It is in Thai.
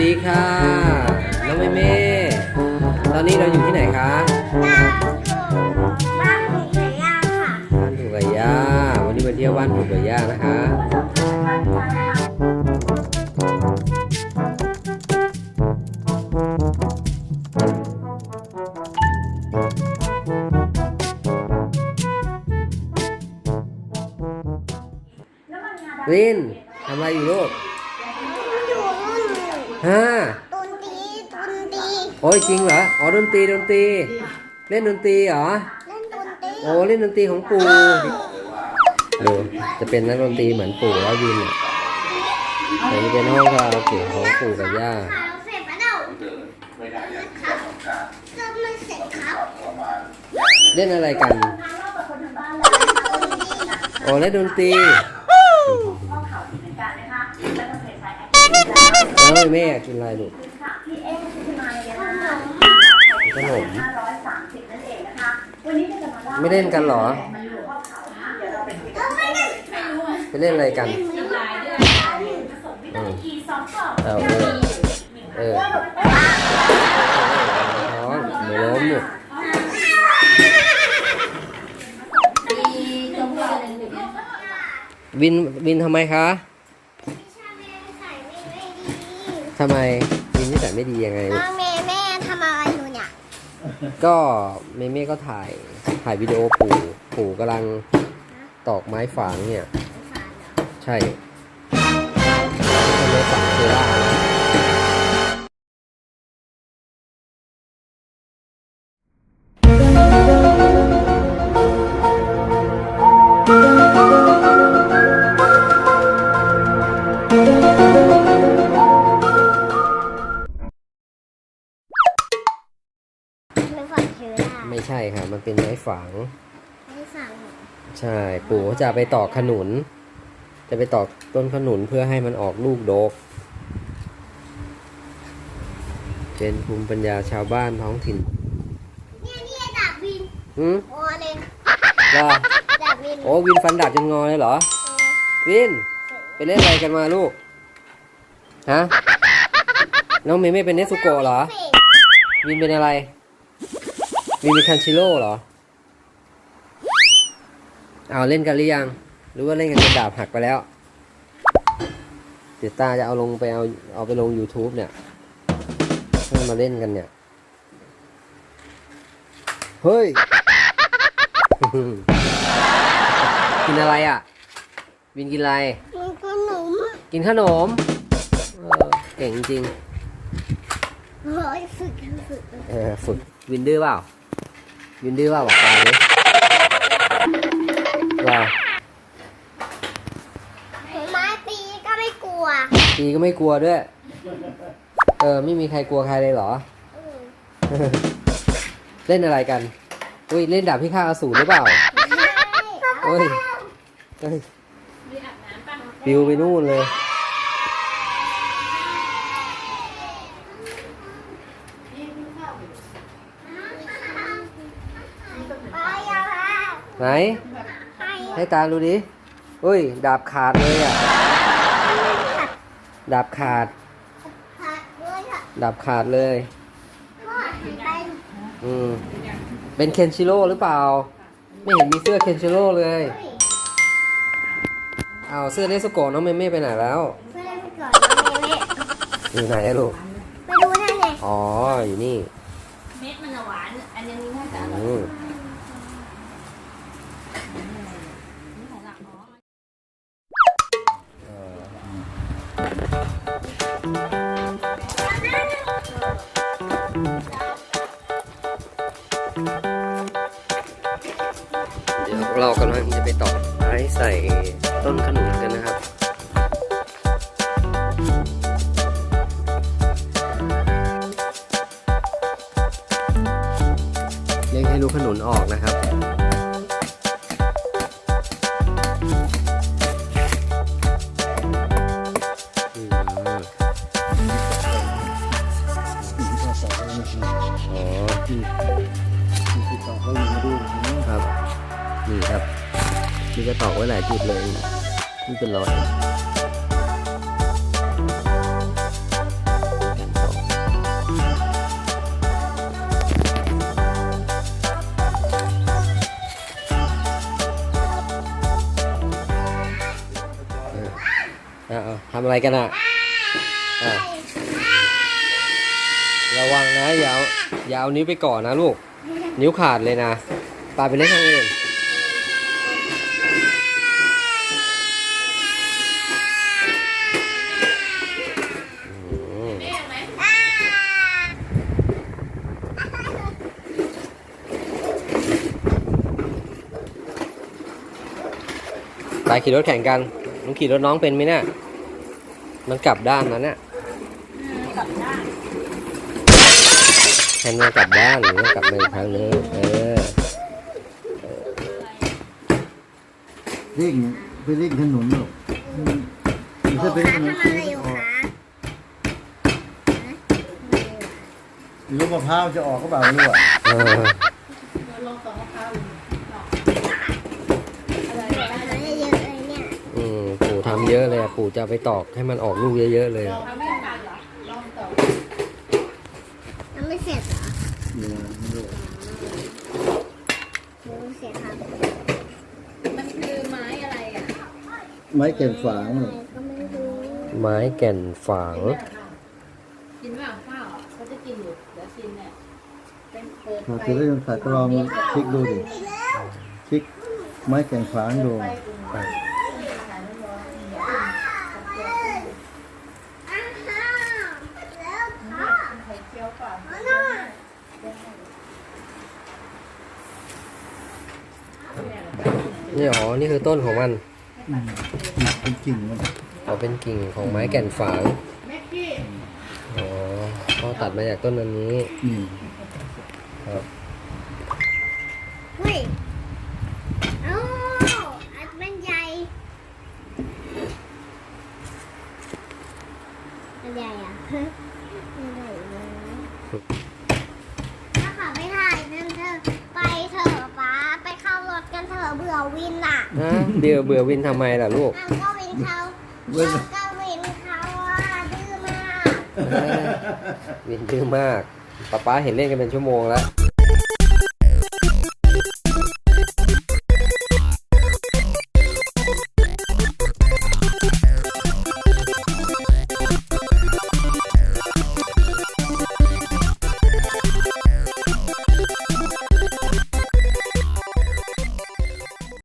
ดีค่ะน้องเมเม่ตอนนี้เราอยู่ที่ไหนคะบ้านของไหนย่าค่ะบ้านปู่กับย่าวันนี้มาเที่ยวบ้านปู่กับย่านะคะลินทำอะไรอยู่ลูกอยู่นู่ นฮะตุนตีตุนตีโอ้ยจริงเหรออ๋อดนตรีดนตรี เล่นดนตรีเหรอเล่นตุนตีโอ้เล่นดนตรีของปู่ดูจะเป็นนักดนตรีเหมือนปู่แล้ววินอะแต่นี่เป็นห้องคาราโอเกะของปู่กับย่าค่ะเราเสร็จแล้วครับก็มันเสร็จครับเล่นอะไรกันโอ้เล่นดนตรี แล้วแม่อยากกินอะไรลูกขนมไม่เล่นกันเหรอ ไปเล่นอะไรกันอืมเอาเออเออท้องเดี๋ยวล้มลูกวินวินทำไมคะ ทำไมวินนิสัยไม่ดียังไงลูกน้องเมย์แม่ทำอะไรอยู่เนี่ย ก็เมเม่ก็ถ่ายถ่ายวิดีโอปู่ปู่กำลังตอกไม้ฝางเนี่ย ใช่ เป็นไม้ฝาง ไม่ฝันใช่ ปู่เขาจะเอาไปตอกขนุน จะไปตอกต้นขนุนเพื่อให้มันออกลูกดก เป็นภูมิปัญญาชาวบ้านท้องถิ่นเนี่ยเนี่ยดาบวินหืมโอ้เลยล่ะดาบวินโอ้วินฟันดาบจนงอเลยเหรอ วิน ไปเล่นอะไรกันมาลูก ฮะ น้องเมย์ไม่เป็นเนสโกะเหรอ วินเป็นอะไร วินเป็นคันชิโร่เหรอ เอาเล่นกันหรือยัง หรือว่าเล่นกันจนดาบหักไปแล้ว เดี๋ยวตาจะเอาลงไปเอาเอาไปลง YouTube เนี่ยให้มาเล่นกันเนี่ย เฮ้ย กินอะไรอะ วินกินอะไรมันขนม กินขนมเออเก่งจริงเฮ้ยฝึก ฝึก เออ ฝึก วินดื้อเปล่า วินดื้อเปล่าบอกตาดิว่าไม้ตีก็ไม่กลัวตีก็ไม่กลัวด้วย เออ ไม่มีใครกลัวใครเลยเหรอ อืมเล่นอะไรกัน อุ้ย เล่นดาบพิฆาตอสูรหรือเปล่าเฮ้ยเฮ้ยปิวไปนู่นเลย ไปยาวแล้ว ไหนไปให้ตาดูดิอุ้ย ดาบขาดเลยอะ ดาบขาดผัดด้วยค่ะดาบขาดเลยก็ไปอืม เป็นเคนชิโร่หรือเปล่า ไม่เห็นมีเสื้อเคนชิโร่เลย เอาเสื้อเนสโกะน้องเมเม่ไปไหนแล้วเพื่อนไปก่อนนะเมย์อยู่ไหนอะลูก ไปดูได้ไง อ๋อ อยู่นี่ เม็ดมันอะหวาน อันนี้น่าจะอร่อย อืม นี่ของหลักอ๋อ เอ่อ เดี๋ยวเรากำลังจะไปต่อไม้ใส่ต้นขนุนกันนะครับ ผาไว้หลายจุดเลยนี่เป็นรอยทำอะไรกันอะระวังนะอย่าอย่าเอานิ้วไปก่อนนะลูก นิ้วขาดเลยนะปาไปเล่นทางอื่น ไปขี่รถแข่งกันน้องขี่รถน้องเป็นไหมเนี่ย มันกลับด้านนั้นน่ะกลับด้านแทนมันกลับด้านหรือว่ากลับมาอีกครั้งนึงเออเร่งไปเร่งถนนหรอกถ้าเป็นถนนทำอะไรอยู่คะลูกมะพร้าวจะออกก็เปล่าไม่รู้อะ เออ ลงต่อมะพร้าวอยู่ดอกอะไร ทำอะไรเยอะเลยเนี่ย อืมปู่ ทำเยอะเลยอะปู่จะเอาไปตอกให้มันออกลูกเยอะๆเลยอะทำไม่ทันเหรอลองต่อยังไม่เสร็จเหรอเนี่ยไม่รู้ยังไม่เสร็จครับมันคือไม้อะไรอะ ไม้แก่นฝางอะไรน่ะก็ไม่รู้ไม้แก่นฝางกินว่าข้าวเขาจะกินอยู่เดี๋ยวกินเนี่ยเป็นเปิดพอไฟจะได้ยังขาดก็ลองคลิกดูดิคลิกไม้แก่นฝางดู อ้าวแล้วพ่อ ไข่เจียวก่อน เอาหน่อย นี่อ๋อ นี่คือต้นของมันอืมเป็นกิ่งมันอ๋อเป็นกิ่งของไม้แก่นฝางแม็กกี้อ๋อเขาตัดมาจากต้นอันนี้อืมครับเฮ้ยเอ้าอันมันใหญ่อันใหญ่อะอันใหญ่เลยถ้าขอไปถ่ายนั่นเธอะไปเถอะป้าไปเข้ารถกันเถอะเบื่อวินอะ ฮะ เบื่อเบื่อวินทำไมล่ะลูกอ้าวก็วินเขาเราก็วินเขาอะดื้อมากเออวินดื้อมากป๊าป๊าเห็นเล่นกันเป็นชั่วโมงแล้ว